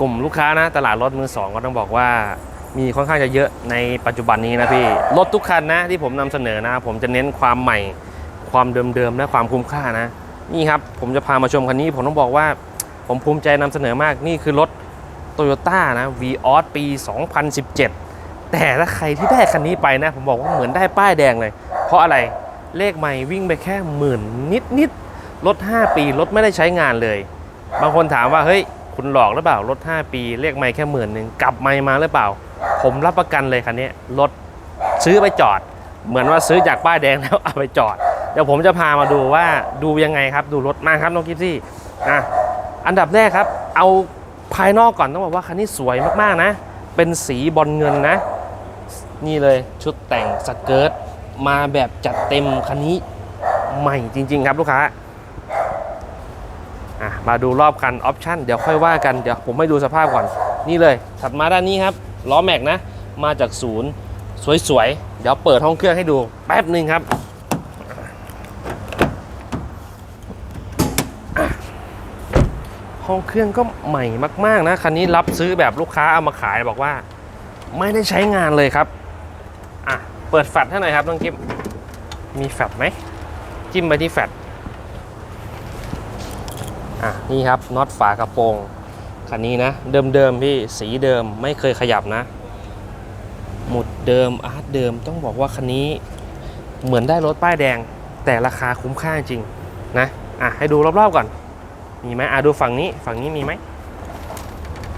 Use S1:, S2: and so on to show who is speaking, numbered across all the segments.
S1: กลุ่มลูกค้านะตลาดรถมือสองก็ต้องบอกว่ามีค่อนข้างจะเยอะในปัจจุบันนี้นะพี่ รถทุกคันนะที่ผมนำเสนอนะ ผมจะเน้นความใหม่ความเดิมๆและความคุ้มค่านะ นี่ครับผมจะพามาชมคันนี้ ผมต้องบอกว่าผมภูมิใจนำเสนอมากนี่คือรถโตโยต้านะ v ีออสปี 2017 แต่ถ้าใครที่ได้คันนี้ไปนะ ผมบอกว่าเหมือนได้ป้ายแดงเลย เพราะอะไรเลขใหม่วิ่งไปแค่หมื่นนิดนิดๆรถ 5 ปีรถไม่ได้ใช้งานเลย บางคนถามว่าเฮ้ย คุณหลอกหรือเปล่ารถ 5 ปีเลขไม่แค่หมื่นหนึ่งกลับไม่มาหรือเปล่า ผมรับประกันเลยคันนี้รถซื้อไปจอด เหมือนว่าซื้อจากป้ายแดงแล้วเอาไปจอด เดี๋ยวผมจะพามาดูว่าดูยังไงครับ ดูรถมาครับน้องกิฟซี่อะอันดับแรกครับ เอาภายนอกก่อนต้องบอกว่าคันนี้สวยมากๆนะ เป็นสีบอลเงินนะ นี่เลยชุดแต่งสเกิร์ตมาแบบจัดเต็มคันนี้ใหม่จริง ๆ ครับลูกค้า มาดูรอบคันออปชั่นเดี๋ยวค่อยว่ากันเดี๋ยวผมให้ดูสภาพก่อน นี่เลย ถัดมาด้านนี้ครับล้อแม็กนะ มาจากศูนย์สวยๆ เดี๋ยวเปิดห้องเครื่องให้ดูแป๊บหนึ่งครับ ห้องเครื่องก็ใหม่มากๆนะ คันนี้รับซื้อแบบลูกค้าเอามาขายบอกว่า ไม่ได้ใช้งานเลยครับ อะ เปิดแฟลชให้หน่อยครับน้องกิ๊บมีแฟลชไหมจิ้มไปที่แฟลช อะนี่ครับน็อตฝากระโปรงคันนี้นะ เดิมๆพี่สีเดิมไม่เคยขยับนะ หมุดเดิมอาร์ตเดิมต้องบอกว่าคันนี้เหมือนได้รถป้ายแดง แต่ราคาคุ้มค่าจริงนะอะให้ดูรอบๆก่อน มีไหมอะดูฝั่งนี้ฝั่งนี้มีไหม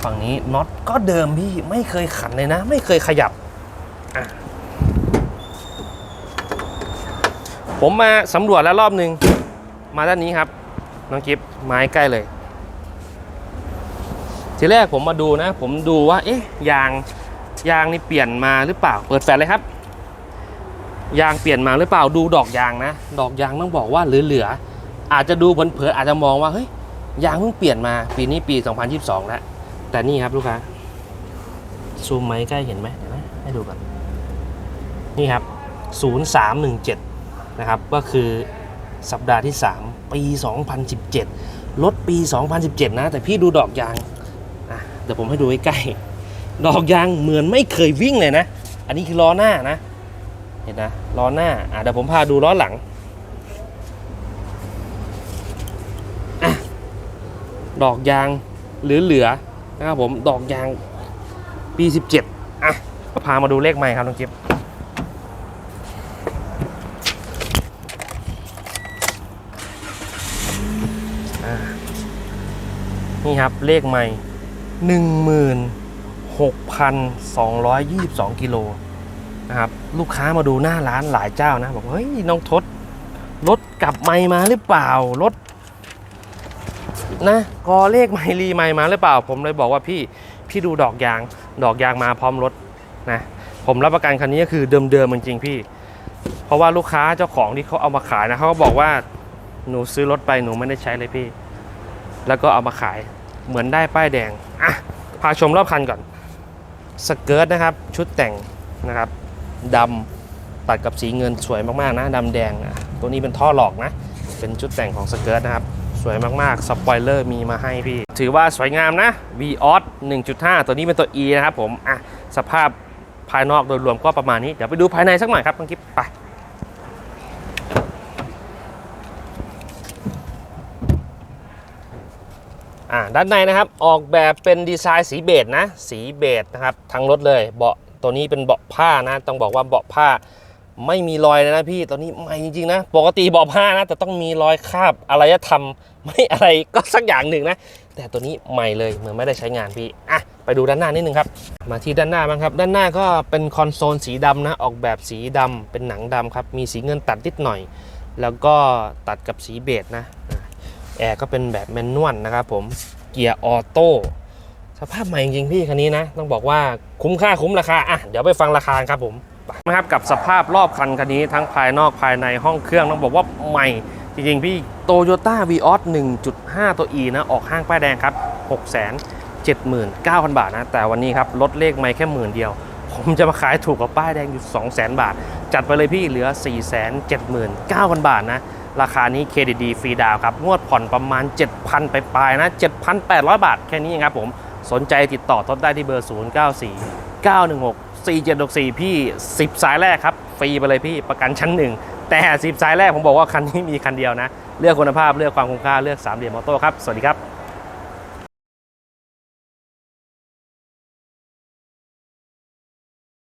S1: ฝั่งนี้น็อตก็เดิมพี่ไม่เคยขันเลยนะ ไม่เคยขยับอะผมมาสำรวจแล้วรอบหนึ่งมาด้านนี้ครับ น้องกิฟไม้ใกล้เลย ทีแรกผมมาดูนะ ผมดูว่า เอ๊ะยางยางนี่เปลี่ยนมาหรือเปล่า เปิดแฟลชเลยครับ ยางเปลี่ยนมาหรือเปล่าดูดอกยางนะ ดอกยางต้องบอกว่าเหลือๆอาจจะดูเผลอๆอาจจะมองว่าเฮ้ยยางเพิ่งเปลี่ยนมาปีนี้ปี 2022 แล้ว แต่นี่ครับลูกค้าซูมไหมใกล้เห็นไหมเดี๋ยวนะให้ดูก่อนนี่ครับ 0317 นะครับ ก็คือ สัปดาห์ที่ 3 ปี 2017 รถปี 2017 นะ แต่พี่ดูดอกยางอะเดี๋ยวผมให้ดูใกล้ๆดอกยางเหมือนไม่เคยวิ่งเลยนะ อันนี้คือล้อหน้านะ เห็นนะล้อหน้าอะเดี๋ยวผมพาดูล้อหลังอะดอกยางหรือเหลือนะครับผมดอกยางปี 17อะพามาดูเลขใหม่ครับน้องจี๊บ นี่ครับ เลขใหม่ 16,222 กิโลนะครับลูกค้ามาดูหน้าร้านหลายเจ้านะ บอกเฮ้ยน้องทศรถกลับไม่มาหรือเปล่ารถนะกอเลขไม่รีไม่มาหรือเปล่า ผมเลยบอกว่าพี่พี่ดูดอกยาง ดอกยางมาพร้อมรถนะผมรับประกันคันนี้ก็คือเดิมๆจริงๆพี่ เพราะว่าลูกค้าเจ้าของที่เขาเอามาขายนะเขาก็บอกว่าหนูซื้อรถไปหนูไม่ได้ใช้เลยพี่ แล้วก็เอามาขายเหมือนได้ป้ายแดงอะพาชมรอบคันก่อนสเกิร์ตนะครับ ชุดแต่งนะครับดำตัดกับสีเงินสวยมากๆนะดำแดงอะตัวนี้เป็นท่อหลอกนะ เป็นชุดแต่งของสเกิร์ตนะครับ สวยมากๆสปอยเลอร์มีมาให้พี่ ถือว่าสวยงามนะ v ออส1.5 ตัวนี้เป็นตัว E นะครับผมอะสภาพภายนอกโดยรวมก็ประมาณนี้ เดี๋ยวไปดูภายในสักหน่อยครับน้องกิ๊บไป อ่าด้านในนะครับออกแบบเป็นดีไซน์สีเบจนะ สีเบจนะครับทั้งรถเลยเบาะตัวนี้เป็นเบาะผ้านะ ต้องบอกว่าเบาะผ้าไม่มีรอยเลยนะพี่ตัวนี้ใหม่จริงๆนะปกติเบาะผ้านะแต่ต้องมีรอยคราบอารธรรมไม่อะไรก็สักอย่างหนึ่งนะ แต่ตัวนี้ใหม่เลยเหมือนไม่ได้ใช้งานพี่อะไปดูด้านหน้านิดนึงครับ มาที่ด้านหน้าบ้างครับ ด้านหน้าก็เป็นคอนโซลสีดำนะ ออกแบบสีดำเป็นหนังดำครับ มีสีเงินตัดนิดหน่อย แล้วก็ตัดกับสีเบจนะ แอร์ก็เป็นแบบแมนนวลนะครับผมเกียร์ออโต้สภาพใหม่จริงๆพี่คันนี้นะ ต้องบอกว่าคุ้มค่าคุ้มราคาอะเดี๋ยวไปฟังราคาครับผมนะครับกับสภาพรอบคันคันนี้ทั้งภายนอกภายในห้องเครื่องต้องบอกว่าใหม่จริงๆพี่โตโยต้าวีออส1.5 ตัว E นะออกห้างป้ายแดงครับ 6 7 9 0 0 0 บาทนะ แต่วันนี้ครับลดเลขไม่แค่หมื่นเดียว ผมจะมาขายถูกกว่าป้ายแดงอยู่ 2 0 0 0 0 0 บาท จัดไปเลยพี่เหลือ 4 7 9 0 0 0 บาทนะ ราคานี้เครดิตดีฟรีดาวครับ งวดผ่อนประมาณ 7,000 ไปปลายนะ 7,800 บาท แค่นี้เองครับผมสนใจติดต่อทดได้ที่เบอร์ 0 9 4 9 1 6 4 7 6 4 พี่ 10 สายแรกครับ ฟรีไปเลยพี่ประกันชั้นหนึ่งแต่ 10 สายแรกผมบอกว่าคันนี้มีคันเดียวนะ เลือกคุณภาพเลือกความคุ้มค่าเลือกสามเหลี่ยมมอโต้ครับ สวัสดีครับ